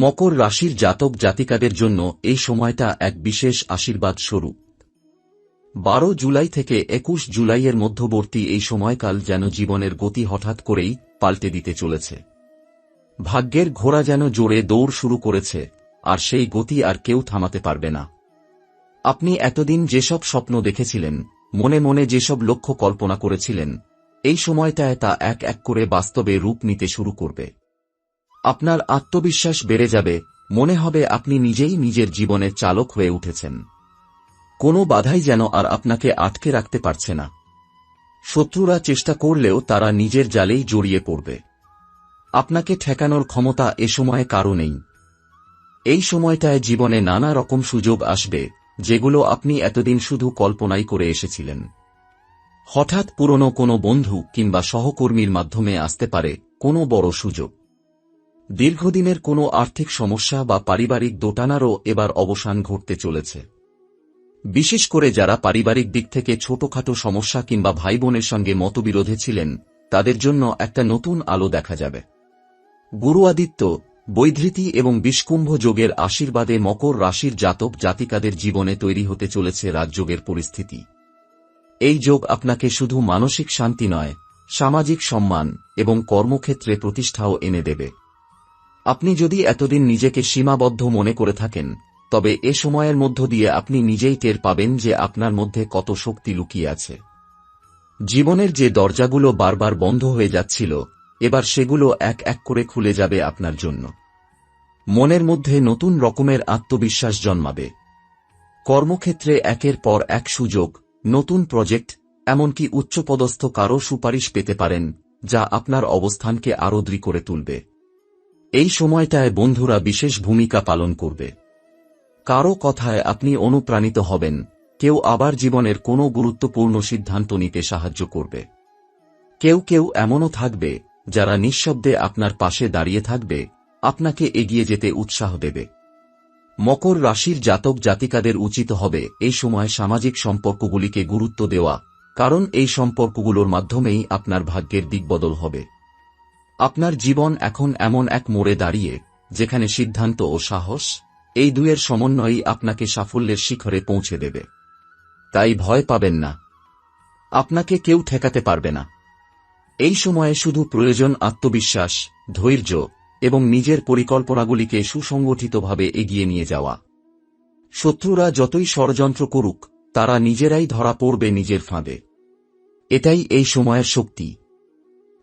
মকর রাশির জাতক জাতিকাদের জন্য এই সময়টা এক বিশেষ আশীর্বাদ স্বরূপ। বারো জুলাই থেকে একুশ জুলাইয়ের মধ্যবর্তী এই সময়কাল যেন জীবনের গতি হঠাৎ করেই পাল্টে দিতে চলেছে। ভাগ্যের ঘোড়া যেন জোরে দৌড় শুরু করেছে, আর সেই গতি আর কেউ থামাতে পারবে না। আপনি এতদিন যেসব স্বপ্ন দেখেছিলেন, মনে মনে যেসব লক্ষ্য কল্পনা করেছিলেন, এই সময়টায় তা এক এক করে বাস্তবে রূপ নিতে শুরু করবে। আপনার আত্মবিশ্বাস বেড়ে যাবে, মনে হবে আপনি নিজেই নিজের জীবনের চালক হয়ে উঠেছেন। কোনো বাধাই যেন আর আপনাকে আটকে রাখতে পারছে না। শত্রুরা চেষ্টা করলেও তারা নিজের জালেই জড়িয়ে পড়বে। আপনাকে ঠেকানোর ক্ষমতা এ সময়ে কারও নেই। এই সময়টায় জীবনে নানা রকম সুযোগ আসবে, যেগুলো আপনি এতদিন শুধু কল্পনাই করে এসেছিলেন। হঠাৎ পুরনো কোনো বন্ধু কিংবা সহকর্মীর মাধ্যমে আসতে পারে কোনো বড় সুযোগ। দীর্ঘদিনের কোনো আর্থিক সমস্যা বা পারিবারিক দোটানারও এবার অবসান ঘটতে চলেছে। বিশেষ করে যারা পারিবারিক দিক থেকে ছোটখাটো সমস্যা কিংবা ভাই বোনের সঙ্গে মতবিরোধে ছিলেন, তাদের জন্য একটা নতুন আলো দেখা যাবে। গুরু আদিত্য বৈধৃতি এবং বিষকুম্ভ যোগের আশীর্বাদে মকর রাশির জাতক জাতিকাদের জীবনে তৈরি হতে চলেছে রাজযোগের পরিস্থিতি। এই যোগ আপনাকে শুধু মানসিক শান্তি নয়, সামাজিক সম্মান এবং কর্মক্ষেত্রে প্রতিষ্ঠাও এনে দেবে। আপনি যদি এতদিন নিজেকে সীমাবদ্ধ মনে করে থাকেন, তবে এ সময়ের মধ্য দিয়ে আপনি নিজেই টের পাবেন যে আপনার মধ্যে কত শক্তি লুকিয়ে আছে। জীবনের যে দরজাগুলো বারবার বন্ধ হয়ে যাচ্ছিল, এবার সেগুলো এক এক করে খুলে যাবে আপনার জন্য। মনের মধ্যে নতুন রকমের আত্মবিশ্বাস জন্মাবে। কর্মক্ষেত্রে একের পর এক সুযোগ, নতুন প্রজেক্ট, এমনকি উচ্চপদস্থ কারও সুপারিশ পেতে পারেন, যা আপনার অবস্থানকে দৃঢ় করে তুলবে। এই সময়টায় বন্ধুরা বিশেষ ভূমিকা পালন করবে। কারও কথায় আপনি অনুপ্রাণিত হবেন, কেউ আবার জীবনের কোনো গুরুত্বপূর্ণ সিদ্ধান্ত নিতে সাহায্য করবে। কেউ কেউ এমনও থাকবে, যারা নিঃশব্দে আপনার পাশে দাঁড়িয়ে থাকবে, আপনাকে এগিয়ে যেতে উৎসাহ দেবে। মকর রাশির জাতক জাতিকাদের উচিত হবে এই সময় সামাজিক সম্পর্কগুলিকে গুরুত্ব দেওয়া, কারণ এই সম্পর্কগুলোর মাধ্যমেই আপনার ভাগ্যের দিকবদল হবে। আপনার জীবন এখন এমন এক মোড়ে দাঁড়িয়ে, যেখানে সিদ্ধান্ত ও সাহস, এই দুয়ের সমন্বয়ই আপনাকে সাফল্যের শিখরে পৌঁছে দেবে। তাই ভয় পাবেন না। আপনাকে কেউ ঠেকাতে পারবে না। এই সময়ে শুধু প্রয়োজন আত্মবিশ্বাস, ধৈর্য এবং নিজের পরিকল্পনাগুলিকে সুসংগঠিতভাবে এগিয়ে নিয়ে যাওয়া। শত্রুরা যতই ষড়যন্ত্র করুক, তারা নিজেরাই ধরা পড়বে নিজের ফাঁদে। এটাই এই সময়ের শক্তি।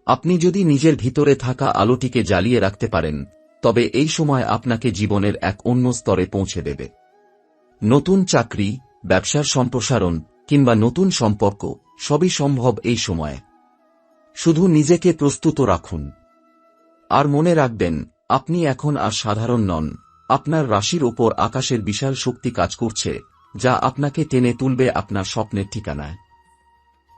আপনি যদি নিজের ভিতরে থাকা আলোটিকে জ্বালিয়ে রাখতে পারেন, তবে এই সময় আপনাকে জীবনের এক অন্য স্তরে পৌঁছে দেবে। নতুন চাকরি, ব্যবসার সম্প্রসারণ, কিংবা নতুন সম্পর্ক, সবই সম্ভব এই সময়ে। শুধু নিজেকে প্রস্তুত রাখুন। আর মনে রাখবেন, আপনি এখন আর সাধারণ নন। আপনার রাশির ওপর আকাশের বিশাল শক্তি কাজ করছে, যা আপনাকে টেনে তুলবে আপনার স্বপ্নের ঠিকানায়।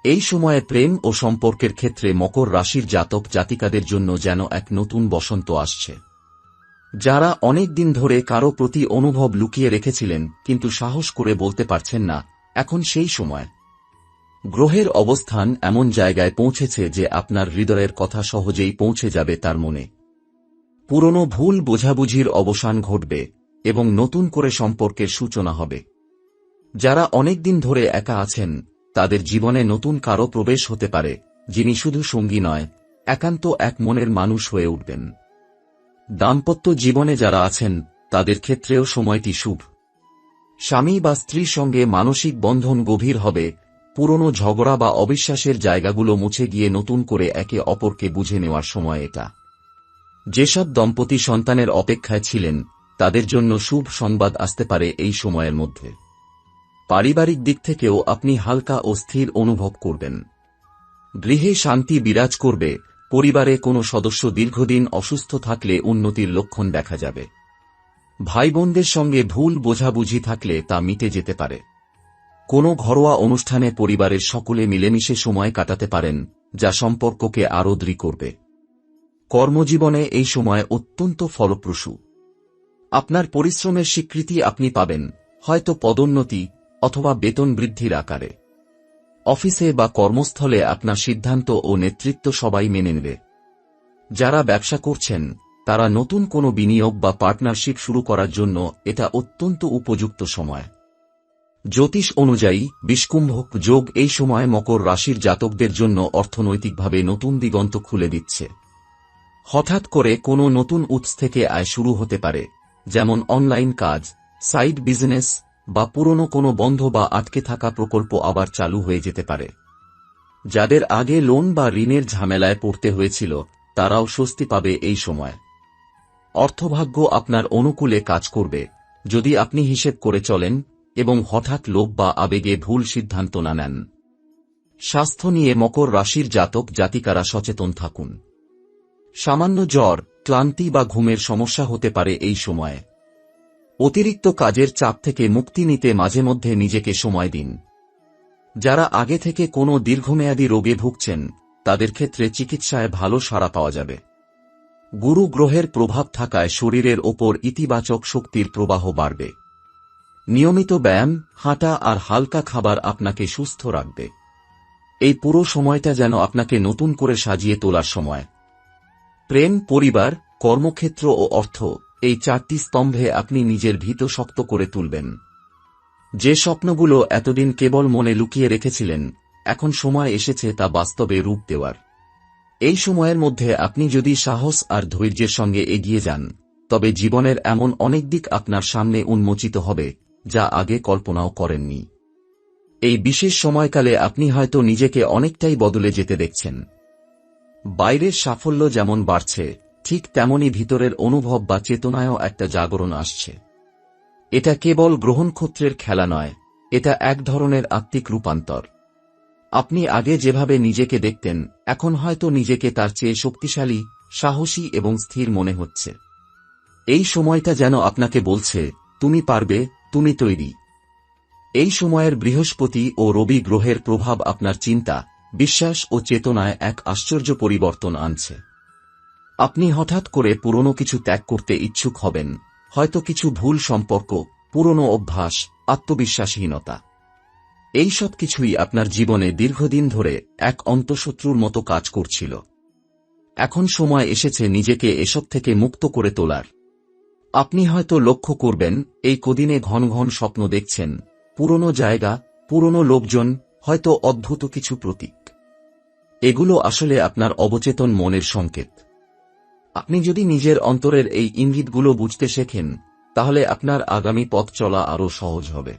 এই সময়ে প্রেম ও সম্পর্কের ক্ষেত্রে মকর রাশির জাতক জাতিকাদের জন্য যেন এক নতুন বসন্ত আসছে। যারা অনেক দিন ধরে কারও প্রতি অনুভব লুকিয়ে রেখেছিলেন, কিন্তু সাহস করে বলতে পারছেন না, এখন সেই সময়। গ্রহের অবস্থান এমন জায়গায় পৌঁছেছে যে আপনার হৃদয়ের কথা সহজেই পৌঁছে যাবে তার মনে। পুরনো ভুল বোঝাবুঝির অবসান ঘটবে এবং নতুন করে সম্পর্কের সূচনা হবে। যারা অনেকদিন ধরে একা আছেন তাদের জীবনে নতুন কারও প্রবেশ হতে পারে, যিনি শুধু সঙ্গী নয়, একান্ত এক মনের মানুষ হয়ে উঠবেন। দাম্পত্য জীবনে যারা আছেন, তাদের ক্ষেত্রেও সময়টি শুভ। স্বামী বা স্ত্রীর সঙ্গে মানসিক বন্ধন গভীর হবে, পুরনো ঝগড়া বা অবিশ্বাসের জায়গাগুলো মুছে গিয়ে নতুন করে একে অপরকে বুঝে নেওয়ার সময় এটা। যেসব দম্পতি সন্তানের অপেক্ষায় ছিলেন, তাদের জন্য শুভ সংবাদ আসতে পারে এই সময়ের মধ্যে। পারিবারিক দিক থেকেও আপনি হালকা ও স্থির অনুভব করবেন। গৃহে শান্তি বিরাজ করবে, পরিবারে কোনো সদস্য দীর্ঘদিন অসুস্থ থাকলে উন্নতির লক্ষণ দেখা যাবে। ভাই বোনদের সঙ্গে ভুল বোঝাবুঝি থাকলে তা মিটে যেতে পারে। কোনো ঘরোয়া অনুষ্ঠানে পরিবারের সকলে মিলেমিশে সময় কাটাতে পারেন, যা সম্পর্ককে আরও দৃঢ় করবে। কর্মজীবনে এই সময় অত্যন্ত ফলপ্রসূ। আপনার পরিশ্রমের স্বীকৃতি আপনি পাবেন, হয়তো পদোন্নতি অথবা বেতন বৃদ্ধির আকারে। অফিসে বা কর্মস্থলে আপনার সিদ্ধান্ত ও নেতৃত্ব সবাই মেনে নেবে। যারা ব্যবসা করছেন, তারা নতুন কোনো বিনিয়োগ বা পার্টনারশিপ শুরু করার জন্য এটা অত্যন্ত উপযুক্ত সময়। জ্যোতিষ অনুযায়ী বিষ্কুম্ভক যোগ এই সময় মকর রাশির জাতকদের জন্য অর্থনৈতিকভাবে নতুন দিগন্ত খুলে দিচ্ছে। হঠাৎ করে কোনো নতুন উৎস থেকে আয় শুরু হতে পারে, যেমন অনলাইন কাজ, সাইড বিজনেস বা পুরনো কোনো বন্ধ বা আটকে থাকা প্রকল্প আবার চালু হয়ে যেতে পারে। যাদের আগে লোন বা ঋণের ঝামেলায় পড়তে হয়েছিল, তারাও স্বস্তি পাবে এই সময়। অর্থভাগ্য আপনার অনুকূলে কাজ করবে, যদি আপনি হিসেব করে চলেন এবং হঠাৎ লোভ বা আবেগে ভুল সিদ্ধান্ত না নেন। স্বাস্থ্য নিয়ে মকর রাশির জাতক জাতিকারা সচেতন থাকুন। সামান্য জ্বর, ক্লান্তি বা ঘুমের সমস্যা হতে পারে এই সময়ে। অতিরিক্ত কাজের চাপ থেকে মুক্তি নিতে মাঝে মধ্যে নিজেকে সময় দিন। যারা আগে থেকে কোনো দীর্ঘমেয়াদী রোগে ভুগছেন, তাদের ক্ষেত্রে চিকিৎসায় ভালো সাড়া পাওয়া যাবে। গুরু গ্রহের প্রভাব থাকায় শরীরের ওপর ইতিবাচক শক্তির প্রবাহ বাড়বে। নিয়মিত ব্যায়াম, হাঁটা আর হালকা খাবার আপনাকে সুস্থ রাখবে। এই পুরো সময়টা যেন আপনাকে নতুন করে সাজিয়ে তোলার সময়। প্রেম, পরিবার, কর্মক্ষেত্র ও অর্থ এই চারটি স্তম্ভে আপনি নিজের ভীত শক্ত করে তুলবেন। যে স্বপ্নগুলো এতদিন কেবল মনে লুকিয়ে রেখেছিলেন, এখন সময় এসেছে তা বাস্তবে রূপ দেওয়ার। এই সময়ের মধ্যে আপনি যদি সাহস আর ধৈর্যের সঙ্গে এগিয়ে যান, তবে জীবনের এমন অনেক দিক আপনার সামনে উন্মোচিত হবে, যা আগে কল্পনাও করেননি। এই বিশেষ সময়কালে আপনি হয়তো নিজেকে অনেকটাই বদলে যেতে দেখছেন। বাইরের সাফল্য যেমন বাড়ছে ঠিক তেমনই ভিতরের অনুভব বা চেতনায়ও একটা জাগরণ আসছে। এটা কেবল গ্রহণক্ষত্রের খেলা নয়, এটা এক ধরনের আত্মিক রূপান্তর। আপনি আগে যেভাবে নিজেকে দেখতেন, এখন হয়তো নিজেকে তার চেয়ে শক্তিশালী, সাহসী এবং স্থির মনে হচ্ছে। এই সময়টা যেন আপনাকে বলছে, তুমি পারবে, তুমি তৈরি। এই সময়ের বৃহস্পতি ও রবি গ্রহের প্রভাব আপনার চিন্তা, বিশ্বাস ও চেতনায় এক আশ্চর্য পরিবর্তন আনছে। আপনি হঠাৎ করে পুরনো কিছু ত্যাগ করতে ইচ্ছুক হবেন। হয়তো কিছু ভুল সম্পর্ক, পুরনো অভ্যাস, আত্মবিশ্বাসহীনতা। এই সব কিছুই আপনার জীবনে দীর্ঘদিন ধরে এক অন্তঃশত্রুর মতো কাজ করছিল। এখন সময় এসেছে নিজেকে এসব থেকে মুক্ত করে তোলার। আপনি হয়তো লক্ষ্য করবেন, এই কদিনে ঘন ঘন স্বপ্ন দেখছেন, পুরনো জায়গা, পুরনো লোকজন, হয়তো অদ্ভুত কিছু প্রতীক। এগুলো আসলে আপনার অবচেতন মনের সংকেত। আপনি যদি নিজের অন্তরের এই ইঙ্গিতগুলো বুঝতে শেখেন, তাহলে আপনার আগামী পথ চলা আরও সহজ হবে।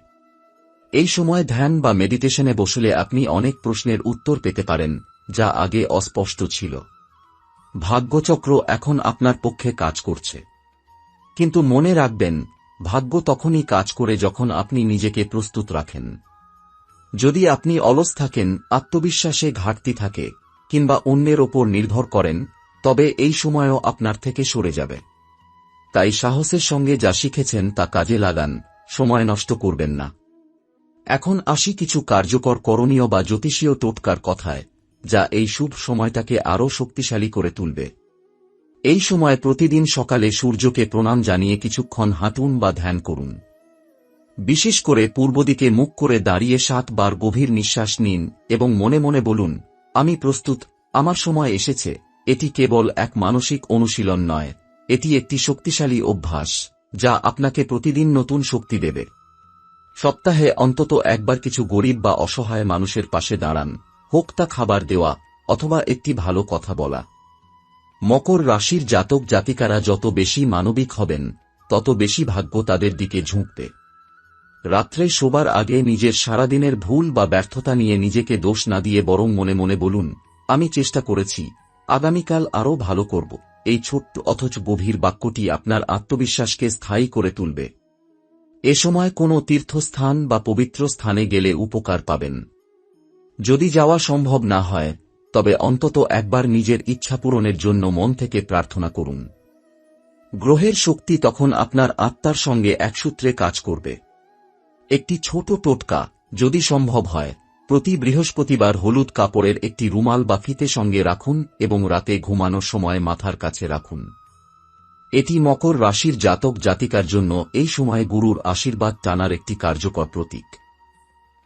এই সময় ধ্যান বা মেডিটেশনে বসলে আপনি অনেক প্রশ্নের উত্তর পেতে পারেন, যা আগে অস্পষ্ট ছিল। ভাগ্যচক্র এখন আপনার পক্ষে কাজ করছে। কিন্তু মনে রাখবেন, ভাগ্য তখনই কাজ করে যখন আপনি নিজেকে প্রস্তুত রাখেন। যদি আপনি অলস থাকেন, আত্মবিশ্বাসে ঘাটতি থাকে, কিংবা অন্যের ওপর নির্ভর করেন তবে এই সময়ও আপনার থেকে সরে যাবে। তাই সাহসের সঙ্গে যা শিখেছেন তা কাজে লাগান, সময় নষ্ট করবেন না। এখন আসি কিছু কার্যকর করণীয় বা জ্যোতিষীয় টোটকার কথায়, যা এই শুভ সময়টাকে আরও শক্তিশালী করে তুলবে। এই সময় প্রতিদিন সকালে সূর্যকে প্রণাম জানিয়ে কিছুক্ষণ হাঁটুন বা ধ্যান করুন। বিশেষ করে পূর্ব দিকে মুখ করে দাঁড়িয়ে সাতবার গভীর নিঃশ্বাস নিন এবং মনে মনে বলুন, আমি প্রস্তুত, আমার সময় এসেছে। এটি কেবল এক মানসিক অনুশীলন নয়, এটি একটি শক্তিশালী অভ্যাস, যা আপনাকে প্রতিদিন নতুন শক্তি দেবে। সপ্তাহে অন্তত একবার কিছু গরিব বা অসহায় মানুষের পাশে দাঁড়ান, হোক তা খাবার দেওয়া অথবা একটি ভালো কথা বলা। মকর রাশির জাতক জাতিকারা যত বেশি মানবিক হবেন, তত বেশি ভাগ্য তাদের দিকে ঝুঁকবে। রাত্রে শোবার আগে নিজের সারাদিনের ভুল বা ব্যর্থতা নিয়ে নিজেকে দোষ না দিয়ে বরং মনে মনে বলুন, আমি চেষ্টা করেছি আগামীকাল আরও ভালো করব। এই ছোট্ট অথচ গভীর বাক্যটি আপনার আত্মবিশ্বাসকে স্থায়ী করে তুলবে। এ সময় কোনো তীর্থস্থান বা পবিত্র স্থানে গেলে উপকার পাবেন। যদি যাওয়া সম্ভব না হয়, তবে অন্তত একবার নিজের ইচ্ছা পূরণের জন্য মন থেকে প্রার্থনা করুন। গ্রহের শক্তি তখন আপনার আত্মার সঙ্গে একসূত্রে কাজ করবে। একটি ছোট টোটকা যদি সম্ভব হয় প্রতি বৃহস্পতিবার হলুদ কাপড়ের একটি রুমাল বা ফিতে সঙ্গে রাখুন এবং রাতে ঘুমানোর সময় মাথার কাছে রাখুন। এটি মকর রাশির জাতক জাতিকার জন্য এই সময় গুরুর আশীর্বাদ টানার একটি কার্যকর প্রতীক।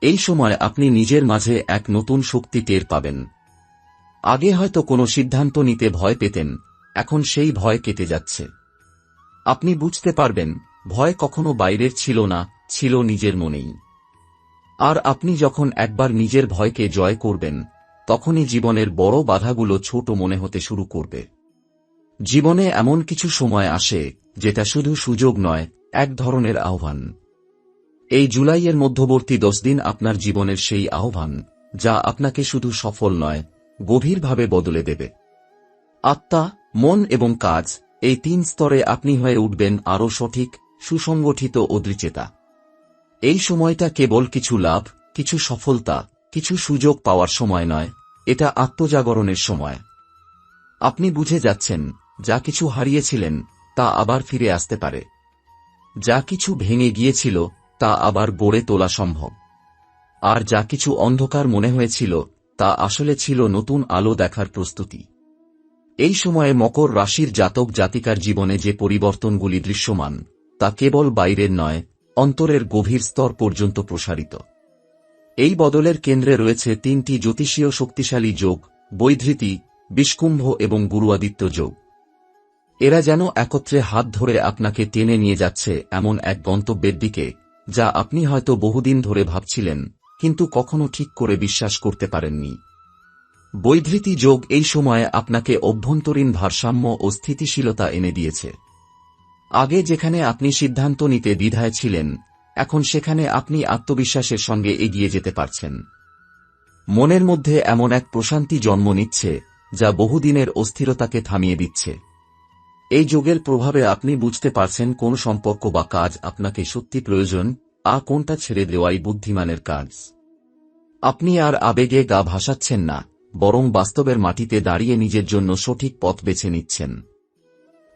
এই সময় আপনি নিজের মাঝে এক নতুন শক্তি টের পাবেন। আগে হয়তো কোনো সিদ্ধান্ত নিতে ভয় পেতেন, এখন সেই ভয় কেটে যাচ্ছে। আপনি বুঝতে পারবেন, ভয় কখনো বাইরের ছিল না, ছিল নিজের মনেই। আর আপনি যখন একবার নিজের ভয়কে জয় করবেন, তখনই জীবনের বড় বাধাগুলো ছোট মনে হতে শুরু করবে। জীবনে এমন কিছু সময় আসে, যেটা শুধু সুযোগ নয়, এক ধরনের আহ্বান। এই জুলাইয়ের মধ্যবর্তী দশ দিন আপনার জীবনের সেই আহ্বান, যা আপনাকে শুধু সফল নয়, গভীরভাবে বদলে দেবে। আত্মা, মন এবং কাজ, এই তিন স্তরে আপনি হয়ে উঠবেন আরও সঠিক, সুসংগঠিত ও দৃচেতা এই সময়টা কেবল কিছু লাভ, কিছু সফলতা, কিছু সুযোগ পাওয়ার সময় নয়, এটা আত্মজাগরণের সময়। আপনি বুঝে যাচ্ছেন, যা কিছু হারিয়েছিলেন, তা আবার ফিরে আসতে পারে। যা কিছু ভেঙে গিয়েছিল, তা আবার গড়ে তোলা সম্ভব। আর যা কিছু অন্ধকার মনে হয়েছিল, তা আসলে ছিল নতুন আলো দেখার প্রস্তুতি। এই সময়ে মকর রাশির জাতক জাতিকার জীবনে যে পরিবর্তনগুলি দৃশ্যমান, তা কেবল বাইরের নয় অন্তরের গভীর স্তর পর্যন্ত প্রসারিত। এই বদলের কেন্দ্রে রয়েছে তিনটি জ্যোতিষীয় শক্তিশালী যোগ, বৈধৃতি, বিষ্কুম্ভ এবং গুরুয়াদিত্য যোগ। এরা যেন একত্রে হাত ধরে আপনাকে টেনে নিয়ে যাচ্ছে এমন এক গন্তব্যের দিকে, যা আপনি হয়তো বহুদিন ধরে ভাবছিলেন, কিন্তু কখনো ঠিক করে বিশ্বাস করতে পারেননি। বৈধৃতি যোগ এই সময়ে আপনাকে অভ্যন্তরীণ ভারসাম্য ও স্থিতিশীলতা এনে দিয়েছে। আগে যেখানে আপনি সিদ্ধান্ত নিতে দ্বিধায় ছিলেন, এখন সেখানে আপনি আত্মবিশ্বাসের সঙ্গে এগিয়ে যেতে পারছেন। মনের মধ্যে এমন এক প্রশান্তি জন্ম নিচ্ছে, যা বহুদিনের অস্থিরতাকে থামিয়ে দিচ্ছে। এই যোগের প্রভাবে আপনি বুঝতে পারছেন কোন সম্পর্ক বা কাজ আপনাকে সত্যি প্রয়োজন আ কোনটা ছেড়ে দেওয়াই বুদ্ধিমানের কাজ। আপনি আর আবেগে গা ভাসাচ্ছেন না, বরং বাস্তবের মাটিতে দাঁড়িয়ে নিজের জন্য সঠিক পথ বেছে নিচ্ছেন।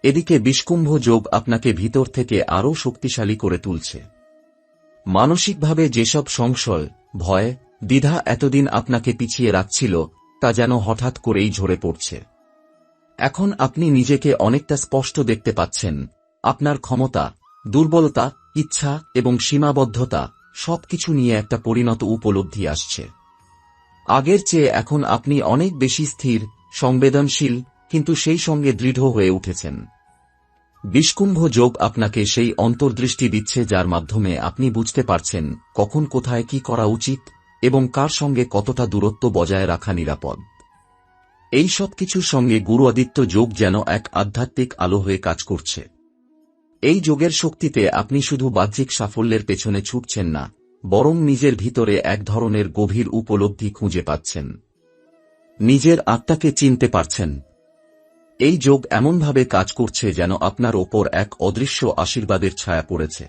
এদিকে বিষকুম্ভ যোগ আপনাকে ভিতর থেকে আরও শক্তিশালী করে তুলছে। মানসিকভাবে যেসব সংশয়, ভয়, দ্বিধা এতদিন আপনাকে পিছিয়ে রাখছিল, তা যেন হঠাৎ করেই ঝরে পড়ছে। এখন আপনি নিজেকে অনেকটা স্পষ্ট দেখতে পাচ্ছেন। আপনার ক্ষমতা, দুর্বলতা, ইচ্ছা এবং সীমাবদ্ধতা সবকিছু নিয়ে একটা পরিণত উপলব্ধি আসছে। আগের চেয়ে এখন আপনি অনেক বেশি স্থির, সংবেদনশীল, কিন্তু সেই সঙ্গে দৃঢ় হয়ে উঠেছেন। বিষকুম্ভ যোগ আপনাকে সেই অন্তর্দৃষ্টি দিচ্ছে যার মাধ্যমে আপনি বুঝতে পারছেন কখন কোথায় কি করা উচিত এবং কার সঙ্গে কতটা দূরত্ব বজায় রাখা নিরাপদ। এই সব কিছুর সঙ্গে গুরু আদিত্য যোগ যেন এক আধ্যাত্মিক আলো হয়ে কাজ করছে। এই যোগের শক্তিতে আপনি শুধু বাহ্যিক সাফল্যের পেছনে ছুটছেন না, বরং নিজের ভিতরে এক ধরনের গভীর উপলব্ধি খুঁজে পাচ্ছেন। নিজের আত্মাকে চিনতে পারছেন এই যোগ এমনভাবে কাজ করছে যেন আপনার ওপর এক অদৃশ্য আশীর্বাদের ছায়া পড়েছে।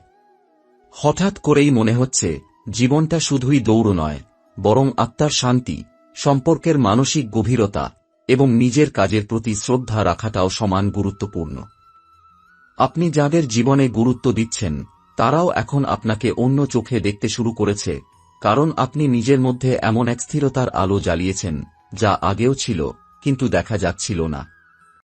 হঠাৎ করেই মনে হচ্ছে, জীবনটা শুধুই দৌড় নয়, বরং আত্মার শান্তি, সম্পর্কের মানসিক গভীরতা এবং নিজের কাজের প্রতি শ্রদ্ধা রাখাটাও সমান গুরুত্বপূর্ণ। আপনি যাদের জীবনে গুরুত্ব দিচ্ছেন, তারাও এখন আপনাকে অন্য চোখে দেখতে শুরু করেছে, কারণ আপনি নিজের মধ্যে এমন এক স্থিরতার আলো জ্বালিয়েছেন, যা আগেও ছিল, কিন্তু দেখা যাচ্ছিল না।